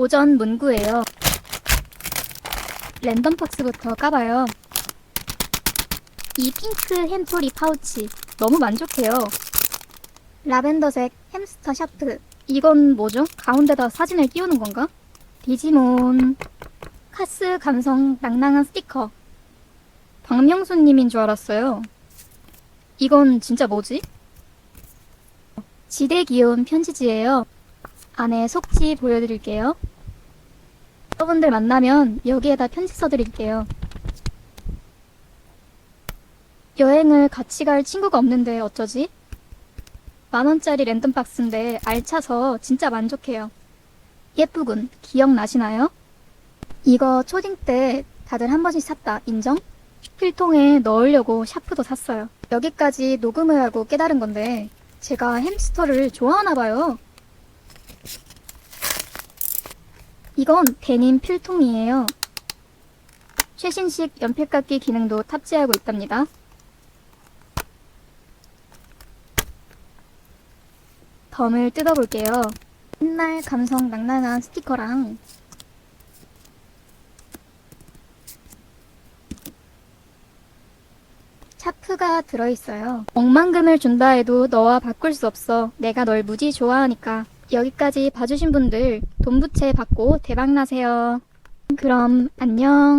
고전 문구예요. 랜덤 박스부터 까봐요. 이 핑크 햄토리 파우치 너무 만족해요. 라벤더색 햄스터 샤프 이건 뭐죠? 가운데다 사진을 띄우는 건가? 디지몬 카스 감성 낭낭한 스티커 박명수님인 줄 알았어요. 이건 진짜 뭐지? 지대 귀여운 편지지예요. 안에 속지 보여드릴게요. 여러분들 만나면 여기에다 편지 써드릴게요. 여행을 같이 갈 친구가 없는데 어쩌지? 만원짜리 랜덤박스인데 알차서 진짜 만족해요. 예쁘군. 기억나시나요? 이거 초딩 때 다들 한 번씩 샀다. 인정? 필통에 넣으려고 샤프도 샀어요. 여기까지 녹음을 하고 깨달은 건데 제가 햄스터를 좋아하나 봐요. 이건 데님 필통이에요. 최신식 연필깎이 기능도 탑재하고 있답니다. 덤을 뜯어볼게요. 옛날 감성 낭낭한 스티커랑 차프가 들어있어요. 억만금을 준다 해도 너와 바꿀 수 없어. 내가 널 무지 좋아하니까. 여기까지 봐주신 분들 돈 부채 받고 대박나세요. 그럼 안녕.